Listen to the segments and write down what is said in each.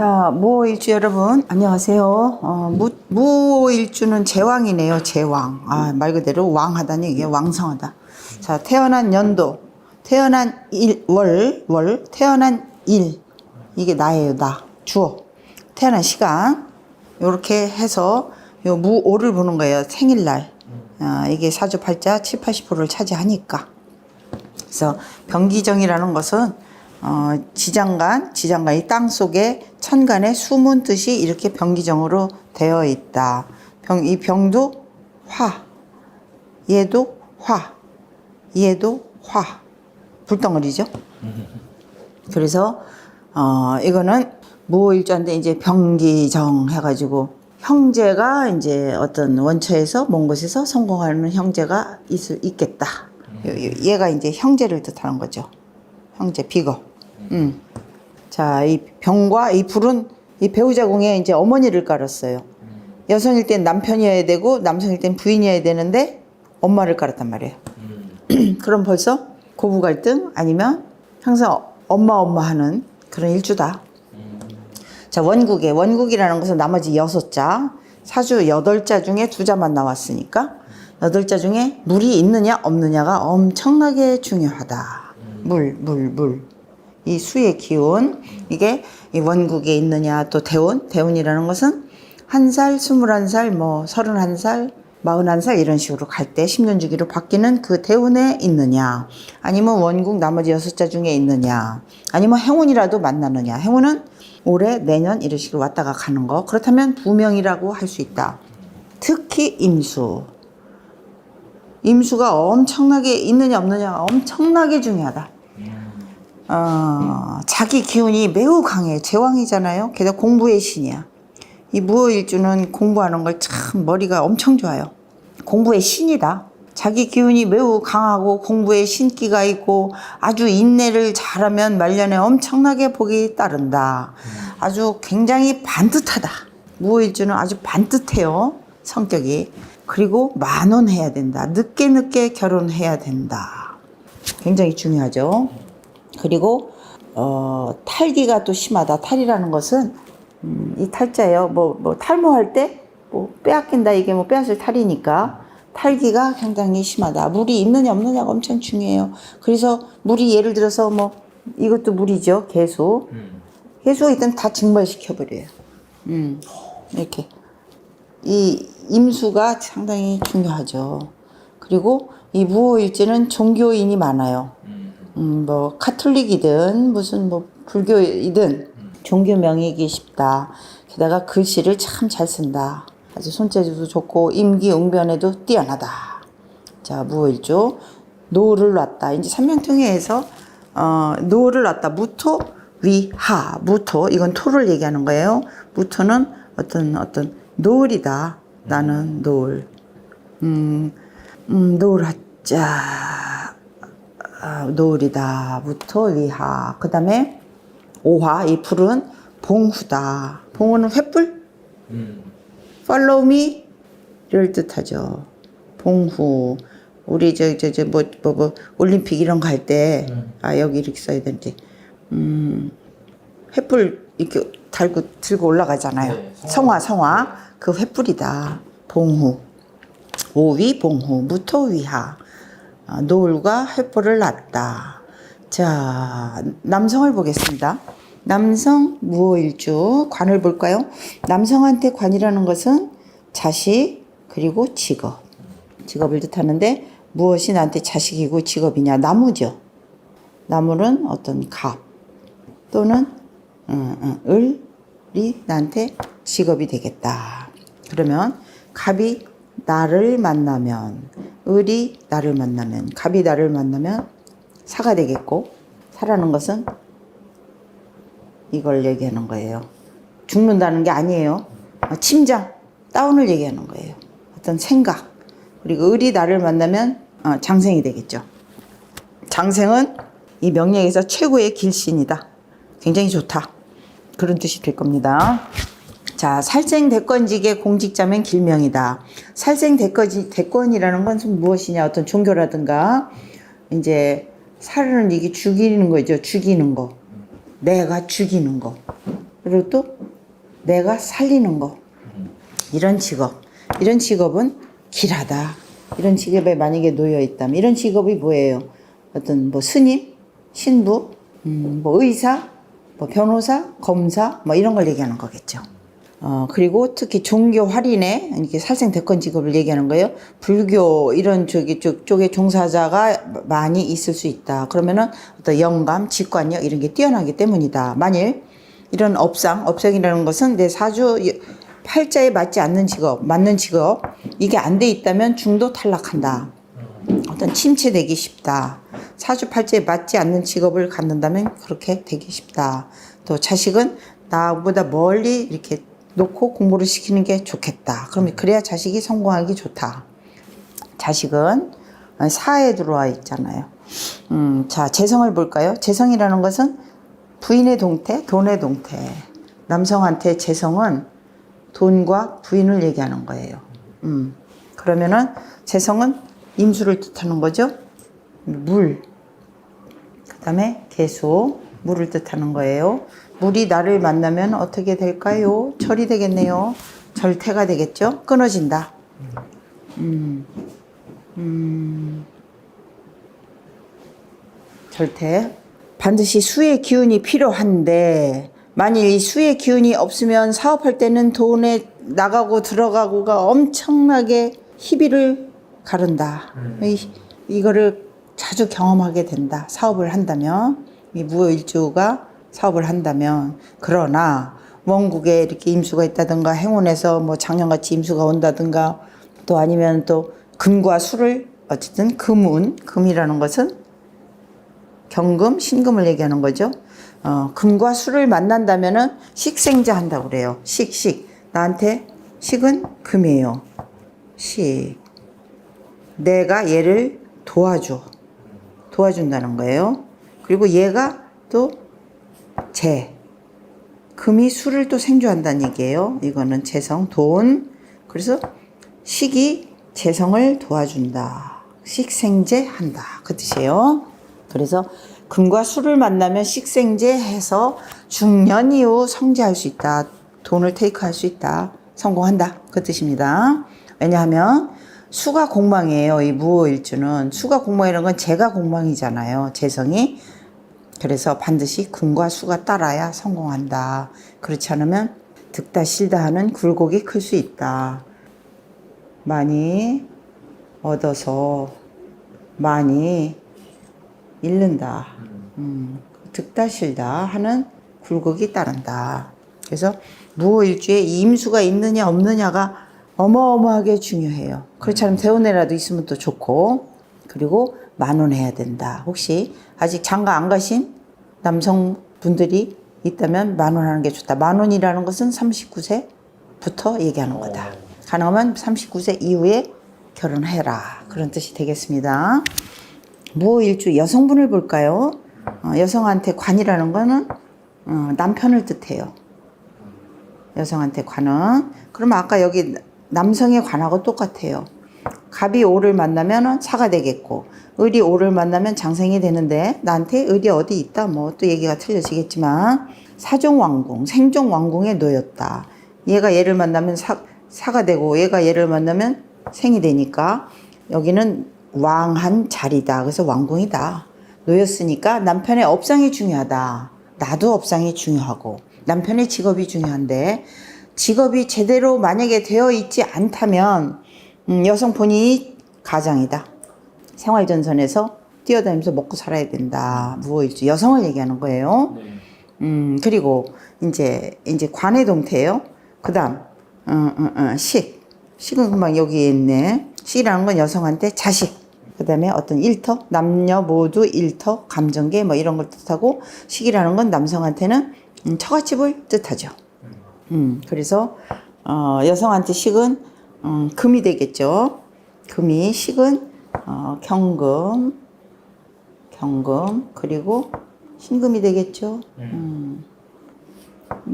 자, 무오일주 여러분, 안녕하세요. 어, 무, 무오일주는 제왕이네요, 제왕. 아, 말 그대로 왕하다니, 이게 왕성하다. 자, 태어난 연도, 태어난 일, 월, 월, 태어난 일. 이게 나예요, 나. 주어. 태어난 시간. 요렇게 해서 요 무오를 보는 거예요, 생일날. 아, 이게 사주팔자 7, 80%를 차지하니까. 그래서 병기정이라는 것은 어, 지장간, 지장간이 땅 속에 천간에 숨은 뜻이 이렇게 병기정으로 되어 있다. 병, 이 병도 화, 얘도 화, 얘도 화, 불덩어리죠. 그래서 어, 이거는 무일자인데 이제 병기정 해가지고 형제가 이제 어떤 원처에서 먼 곳에서 성공하는 형제가 있, 있겠다. 얘가 이제 형제를 뜻하는 거죠. 형제 비거. 음. 자, 이 병과 이 불은 이 배우자 공에 이제 어머니를 깔았어요. 여성일 땐 남편이어야 되고 남성일 땐 부인이어야 되는데 엄마를 깔았단 말이에요. 그럼 벌써 고부 갈등 아니면 항상 엄마 엄마 하는 그런 일주다. 자, 원국에 원국이라는 것은 나머지 여섯 자, 사주 여덟 자 중에 두 자만 나왔으니까 여덟 자 중에 물이 있느냐 없느냐가 엄청나게 중요하다. 물, 물, 물. 이 수의 기운 이게 이 원국에 있느냐 또 대운 대운이라는 것은 한 살, 스물한 살, 뭐 서른한 살, 마흔한 살 이런 식으로 갈 때 10년 주기로 바뀌는 그 대운에 있느냐 아니면 원국 나머지 여섯 자 중에 있느냐 아니면 행운이라도 만나느냐. 행운은 올해 내년 이런 식으로 왔다가 가는 거. 그렇다면 부명이라고 할 수 있다. 특히 임수. 임수가 엄청나게 있느냐 없느냐가 엄청나게 중요하다 어, 자기 기운이 매우 강해. 제왕이잖아요. 게다가 공부의 신이야. 이 무호일주는 공부하는 걸 참 머리가 엄청 좋아요. 공부의 신이다. 자기 기운이 매우 강하고 공부에 신기가 있고 아주 인내를 잘하면 말년에 엄청나게 복이 따른다. 아주 굉장히 반듯하다. 무호일주는 아주 반듯해요. 성격이. 그리고 만원해야 된다. 늦게 늦게 결혼해야 된다. 굉장히 중요하죠. 그리고 어, 탈기가 또 심하다. 탈이라는 것은 음, 이 탈자예요. 뭐, 뭐 탈모할 때 뭐 빼앗긴다 이게 뭐 빼앗을 탈이니까 탈기가 굉장히 심하다. 물이 있느냐 없느냐가 엄청 중요해요. 그래서 물이 예를 들어서 뭐 이것도 물이죠. 개수. 개수가 있다면 다 증발시켜 버려요. 음, 이렇게 이 임수가 상당히 중요하죠. 그리고 이 무호일제는 종교인이 많아요. 음, 뭐 카톨릭이든 무슨 뭐 불교이든 종교 명의이기 쉽다. 게다가 글씨를 참 잘 쓴다. 아주 손재주도 좋고 임기응변에도 뛰어나다. 자 무일조 노를 놨다. 이제 삼명통해에서 어, 노를 놨다. 무토 위하 무토 이건 토를 얘기하는 거예요. 무토는 어떤 어떤 노을이다. 나는 노을. 음, 음 노을 하자. 아, 노을이다부터 위하. 그 다음에 오화, 이 불은 봉후다. 봉후는 횃불? 팔로우 미를 뜻하죠. 봉후. 우리 저, 저, 저, 뭐, 뭐, 뭐, 올림픽 이런 거 할 때, 아, 여기 이렇게 써야 되는지. 음, 횃불 이렇게 달고, 들고 올라가잖아요. 네, 성화, 성화. 그 횃불이다. 봉후. 오위, 봉후, 무토 위하. 아, 노을과 횃불을 놨다. 자, 남성을 보겠습니다. 남성 무호일주 관을 볼까요? 남성한테 관이라는 것은 자식 그리고 직업. 직업을 뜻하는데 무엇이 나한테 자식이고 직업이냐? 나무죠. 나무는 어떤 갑 또는 음, 음, 을이 나한테 직업이 되겠다. 그러면 갑이 나를 만나면 을이 나를 만나면 갑이 나를 만나면 사가 되겠고 사라는 것은 이걸 얘기하는 거예요. 죽는다는 게 아니에요. 어, 침장 다운을 얘기하는 거예요. 어떤 생각 그리고 을이 나를 만나면 어, 장생이 되겠죠. 장생은 이 명령에서 최고의 길신이다. 굉장히 좋다. 그런 뜻이 될 겁니다. 자, 살생 대권직의 공직자면 길명이다. 살생 대권이, 대권이라는 것은 무엇이냐? 어떤 종교라든가, 이제, 살은 이게 죽이는 거죠. 죽이는 거. 내가 죽이는 거. 그리고 또 내가 살리는 거. 이런 직업. 이런 직업은 길하다. 이런 직업에 만약에 놓여 있다면 이런 직업이 뭐예요? 어떤 뭐 스님, 신부, 음, 뭐 의사, 뭐 변호사, 검사, 뭐 이런 걸 얘기하는 거겠죠. 어, 그리고 특히 종교 할인에 이렇게 살생 대권 직업을 얘기하는 거예요. 불교 이런 쪽이 쪽, 쪽에 종사자가 많이 있을 수 있다. 그러면은 어떤 영감, 직관력 이런 게 뛰어나기 때문이다. 만일 이런 업상, 업상이라는 것은 내 사주 팔자에 맞지 않는 직업, 맞는 직업 이게 안 돼 있다면 중도 탈락한다. 어떤 침체되기 쉽다. 사주 팔자에 맞지 않는 직업을 갖는다면 그렇게 되기 쉽다. 또 자식은 나보다 멀리 이렇게 놓고 공부를 시키는 게 좋겠다. 그러면 그래야 자식이 성공하기 좋다. 자식은 사에 들어와 있잖아요. 음, 자, 재성을 볼까요? 재성이라는 것은 부인의 동태, 돈의 동태. 남성한테 재성은 돈과 부인을 얘기하는 거예요. 음, 그러면은 재성은 임수를 뜻하는 거죠. 물. 그 다음에 개수, 물을 뜻하는 거예요. 물이 나를 만나면 어떻게 될까요? 절이 되겠네요. 절태가 되겠죠? 끊어진다. 음, 음, 절태. 반드시 수의 기운이 필요한데, 만일 이 수의 기운이 없으면 사업할 때는 돈에 나가고 들어가고가 엄청나게 희비를 가른다. 이, 이거를 자주 경험하게 된다. 사업을 한다면. 이 무일주가 사업을 한다면. 그러나, 원국에 이렇게 임수가 있다든가, 행운에서 뭐 작년같이 임수가 온다든가, 또 아니면 또 금과 수를, 어쨌든 금운, 금이라는 것은 경금, 신금을 얘기하는 거죠. 어, 금과 수를 만난다면은 식생자 한다고 그래요. 식, 식. 나한테 식은 금이에요. 식. 내가 얘를 도와줘. 도와준다는 거예요. 그리고 얘가 또 재. 금이 수를 또 생조한다는 얘기예요. 이거는 재성, 돈. 그래서 식이 재성을 도와준다. 식생제 한다. 그 뜻이에요. 그래서 금과 수를 만나면 식생제 해서 중년 이후 성제할 수 있다. 돈을 테이크할 수 있다. 성공한다. 그 뜻입니다. 왜냐하면 수가 공망이에요. 이 무호일주는. 수가 공망이라는 건 제가 공망이잖아요. 재성이. 그래서 반드시 금과 수가 따라야 성공한다. 그렇지 않으면 득다 실다 하는 굴곡이 클 수 있다. 많이 얻어서 많이 잃는다. 음, 득다 실다 하는 굴곡이 따른다. 그래서 무호일주에 임수가 있느냐 없느냐가 어마어마하게 중요해요. 그렇지 않으면 대원해라도 있으면 또 좋고 그리고 만원 해야 된다. 혹시 아직 장가 안 가신 남성분들이 있다면 만 원 하는 게 좋다. 만 원이라는 것은 39세부터 얘기하는 거다. 가능하면 39세 이후에 결혼해라. 그런 뜻이 되겠습니다. 무호일주 여성분을 볼까요? 어, 여성한테 관이라는 거는 어, 남편을 뜻해요. 여성한테 관은. 그러면 아까 여기 남성의 관하고 똑같아요. 갑이 오를 만나면 사가 되겠고 을이 오를 만나면 장생이 되는데 나한테 을이 어디 있다 뭐 또 얘기가 틀려지겠지만 사종왕궁 생종왕궁에 놓였다. 얘가 얘를 만나면 사, 사가 되고 얘가 얘를 만나면 생이 되니까 여기는 왕한 자리다. 그래서 왕궁이다. 놓였으니까 남편의 업상이 중요하다. 나도 업상이 중요하고 남편의 직업이 중요한데 직업이 제대로 만약에 되어 있지 않다면 음, 여성 본인이 가장이다. 생활전선에서 뛰어다니면서 먹고 살아야 된다. 무호일주 여성을 얘기하는 거예요. 음 그리고 이제 이제 관의 동태예요. 그다음 어, 어, 어, 식 식은 금방 여기에 있네. 식이라는 건 여성한테 자식. 그다음에 어떤 일터 남녀 모두 일터 감정계 뭐 이런 걸 뜻하고 식이라는 건 남성한테는 음, 처갓집을 뜻하죠. 음 그래서 어, 여성한테 식은 음, 금이 되겠죠. 금이 식은 어, 경금, 경금 그리고 신금이 되겠죠. 음,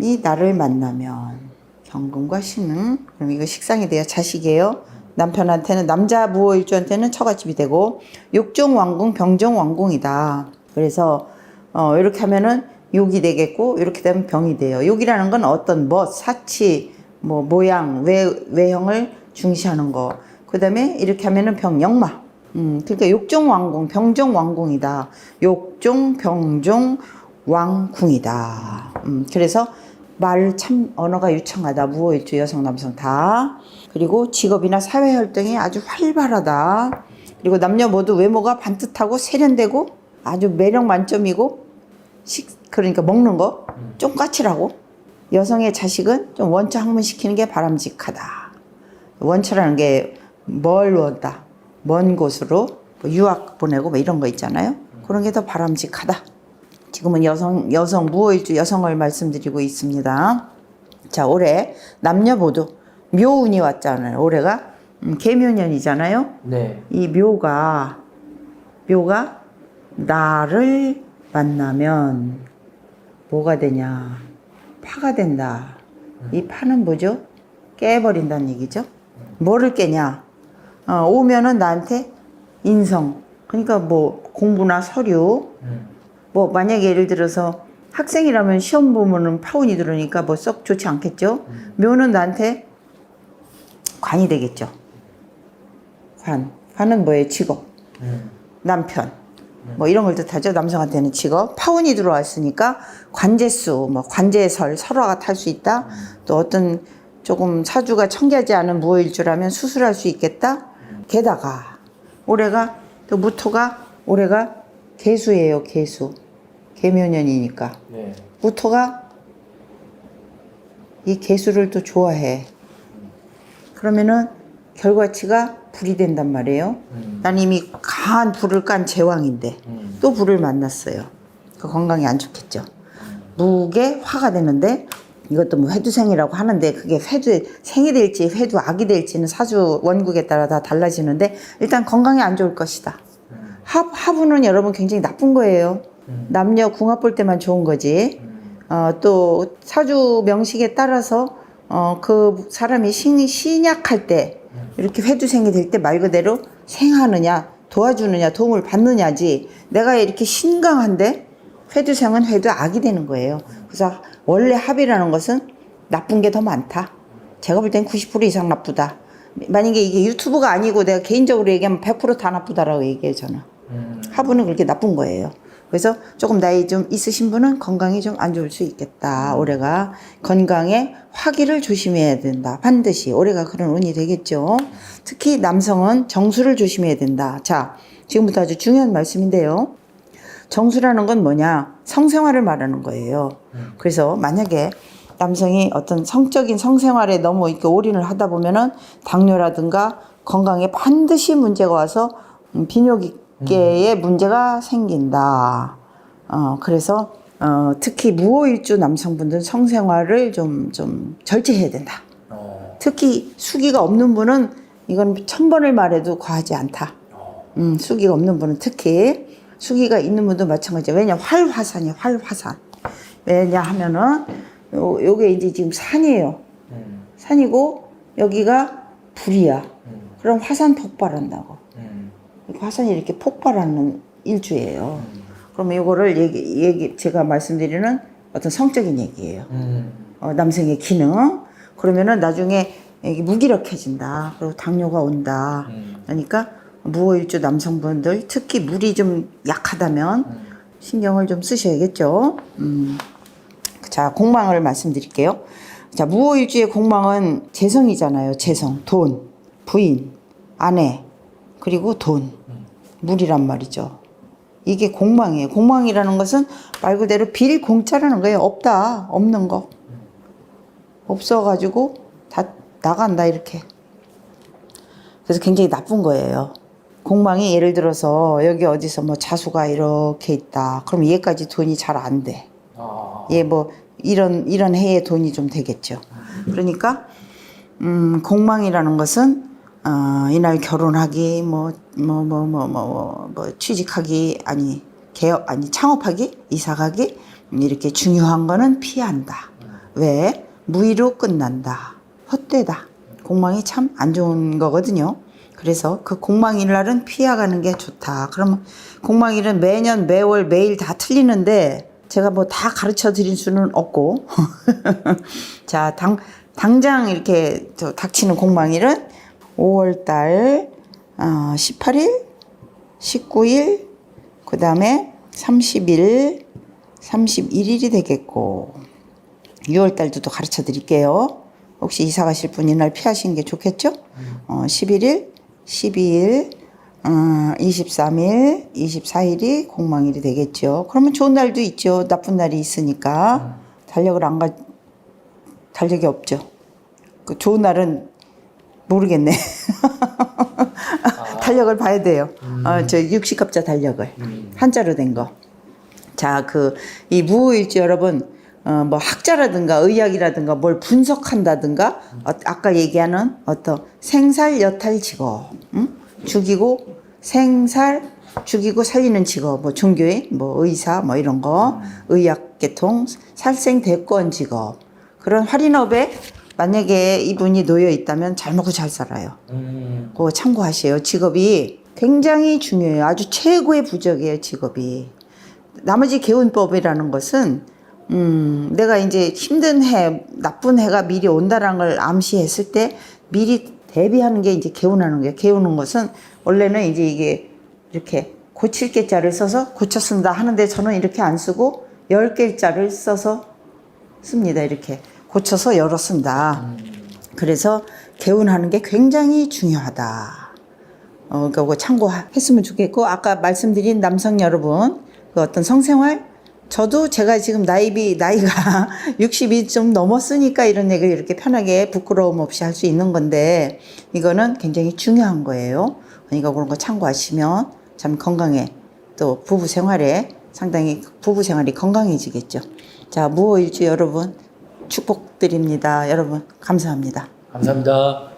이 나를 만나면 경금과 신은 그럼 이거 식상이 돼요. 자식이에요. 남편한테는 남자 무호일주한테는 처갓집이 되고 육종 왕궁, 병종 왕궁이다. 그래서 어, 이렇게 하면은 욕이 되겠고 이렇게 되면 병이 돼요. 욕이라는 건 어떤 멋, 사치, 뭐 모양, 외, 외형을 중시하는 거. 그 다음에 이렇게 하면은 병, 역마. 음, 그러니까 욕종 왕궁, 병종 왕궁이다. 욕종, 병종, 왕궁이다. 음, 그래서 말 참 언어가 유창하다. 무호일주 여성 남성 다. 그리고 직업이나 사회 활동이 아주 활발하다. 그리고 남녀 모두 외모가 반듯하고 세련되고 아주 매력 만점이고 식 그러니까 먹는 거좀 까칠하고 여성의 자식은 좀 원처 학문시키는 게 바람직하다. 원처라는 게뭘 원다. 먼 곳으로 뭐 유학 보내고 뭐 이런 거 있잖아요. 그런 게 더 바람직하다. 지금은 여성 여성 무호일주 여성을 말씀드리고 있습니다. 자 올해 남녀 모두 묘운이 왔잖아요. 올해가 음, 개묘년이잖아요. 네. 이 묘가 묘가 나를 만나면 뭐가 되냐 파가 된다. 이 파는 뭐죠? 깨버린다는 얘기죠? 뭐를 깨냐? 어, 오면은 나한테 인성. 그러니까 뭐 공부나 서류. 음. 뭐 만약에 예를 들어서 학생이라면 시험 보면은 파운이 들으니까 뭐 썩 좋지 않겠죠? 묘는 나한테 관이 되겠죠. 관. 관은 뭐예요? 직업. 음. 남편 뭐 이런 걸 뜻하죠. 남성한테는 직업. 파운이 들어왔으니까 관제수 뭐 관제설 설화가 탈 수 있다. 또 어떤 조금 사주가 청결하지 않은 무호일주라면 수술할 수 있겠다. 게다가 올해가 또 무토가 올해가 개수예요 개수. 개묘년이니까. 네. 무토가 이 개수를 또 좋아해. 그러면은 결과치가 불이 된단 말이에요 음. 난 이미 강한 불을 깐 제왕인데 음. 또 불을 만났어요. 그 건강에 안 좋겠죠. 무게 화가 되는데 이것도 뭐 회두생이라고 하는데 그게 회두 생이 될지 회두 악이 될지는 사주 원국에 따라 다 달라지는데 일단 건강에 안 좋을 것이다. 음. 합 합우는 여러분 굉장히 나쁜 거예요. 음. 남녀 궁합 볼 때만 좋은 거지. 음. 어, 또 사주 명식에 따라서 어, 그 사람이 신, 신약할 때 이렇게 회두생이 될 때 말 그대로 생하느냐 도와주느냐 도움을 받느냐지 내가 이렇게 신강한데 회두생은 회두 악이 되는 거예요. 그래서 원래 합이라는 것은 나쁜 게 더 많다. 제가 볼 땐 90% 이상 나쁘다. 만약에 이게 유튜브가 아니고 내가 개인적으로 얘기하면 100%다 나쁘다라고 얘기해요 저는. 음. 화분은 그렇게 나쁜 거예요. 그래서 조금 나이 좀 있으신 분은 건강이 좀 안 좋을 수 있겠다. 올해가 건강에 화기를 조심해야 된다. 반드시 올해가 그런 운이 되겠죠. 특히 남성은 정수를 조심해야 된다. 자, 지금부터 아주 중요한 말씀인데요. 정수라는 건 뭐냐? 성생활을 말하는 거예요. 그래서 만약에 남성이 어떤 성적인 성생활에 너무 이렇게 올인을 하다 보면은 당뇨라든가 건강에 반드시 문제가 와서 음, 비뇨기 계에 문제가 생긴다. 어, 그래서 어, 특히 무호일주 남성분들 성생활을 좀, 좀 절제해야 된다. 어. 특히 수기가 없는 분은 이건 천 번을 말해도 과하지 않다. 어. 음, 수기가 없는 분은 특히 수기가 있는 분도 마찬가지야. 왜냐 활화산이야, 활화산. 왜냐 하면은 요, 요게 이제 지금 산이에요. 음. 산이고 여기가 불이야. 음. 그럼 화산 폭발한다고. 음. 화산이 이렇게 폭발하는 일주예요. 그러면 이거를 얘기, 얘기 제가 말씀드리는 어떤 성적인 얘기예요. 음. 어, 남성의 기능. 그러면은 나중에 무기력해진다. 그리고 당뇨가 온다. 음. 그러니까 무호일주 남성분들 특히 물이 좀 약하다면 신경을 좀 쓰셔야겠죠. 음. 자, 공망을 말씀드릴게요. 자, 무호일주의 공망은 재성이잖아요. 재성, 돈, 부인, 아내, 그리고 돈, 물이란 말이죠. 이게 공망이에요. 공망이라는 것은 말 그대로 빌 공짜라는 거예요. 없다, 없는 거. 없어가지고 다 나간다 이렇게. 그래서 굉장히 나쁜 거예요. 공망이 예를 들어서 여기 어디서 뭐 자수가 이렇게 있다. 그럼 얘까지 돈이 잘 안 돼. 아. 얘뭐 이런 이런 해에 돈이 좀 되겠죠. 그러니까 음, 공망이라는 것은 어, 이날 결혼하기 뭐 뭐 뭐 뭐 뭐 뭐 취직하기 아니 개업 아니 창업하기 이사가기 음, 이렇게 중요한 거는 피한다. 왜 무의로 끝난다. 헛되다. 공망이 참 안 좋은 거거든요. 그래서 그 공망일 날은 피해가는 게 좋다. 그러면 공망일은 매년 매월 매일 다 틀리는데 제가 뭐 다 가르쳐 드릴 수는 없고. 자, 당, 당장 이렇게 저 닥치는 공방일은 5월달 어, 18일, 19일, 그 다음에 30일, 31일이 되겠고, 6월달도 또 가르쳐 드릴게요. 혹시 이사 가실 분 이날 피하시는 게 좋겠죠? 어, 11일, 12일, 어, 23일, 24일이 공망일이 되겠죠. 그러면 좋은 날도 있죠. 나쁜 날이 있으니까. 달력을 안 가, 달력이 없죠. 그 좋은 날은 모르겠네. 달력을 봐야 돼요. 어, 저 60갑자 달력을. 한자로 된 거. 자, 그, 이 무호일주 여러분, 어, 뭐 학자라든가 의학이라든가 뭘 분석한다든가, 어, 아까 얘기하는 어떤 생살, 여탈 직업, 응? 죽이고, 생살, 죽이고 살리는 직업, 뭐 종교인, 뭐 의사, 뭐 이런 거, 의학 계통, 살생 대권 직업. 그런 할인업에 만약에 이분이 놓여 있다면 잘 먹고 잘 살아요. 음. 그거 참고하세요. 직업이 굉장히 중요해요. 아주 최고의 부적이에요, 직업이. 나머지 개운법이라는 것은, 음, 내가 이제 힘든 해, 나쁜 해가 미리 온다라는 걸 암시했을 때 미리 대비하는 게 이제 개운하는 거예요. 개우는 것은 원래는 이제 이게 이렇게 고칠 개자를 써서 고쳐 쓴다 하는데 저는 이렇게 안 쓰고 열 개자를 써서 씁니다. 이렇게 고쳐서 쓴다. 그래서 개운하는 게 굉장히 중요하다. 어, 그거 참고했으면 좋겠고 아까 말씀드린 남성 여러분 그 어떤 성생활 저도 제가 지금 나이비 나이가 60이 좀 넘었으니까 이런 얘기를 이렇게 편하게 부끄러움 없이 할 수 있는 건데 이거는 굉장히 중요한 거예요. 그러니까 그런 거 참고하시면 참 건강에 또 부부 생활에 상당히 부부 생활이 건강해지겠죠. 자 무호일주 여러분 축복드립니다. 여러분 감사합니다. 감사합니다.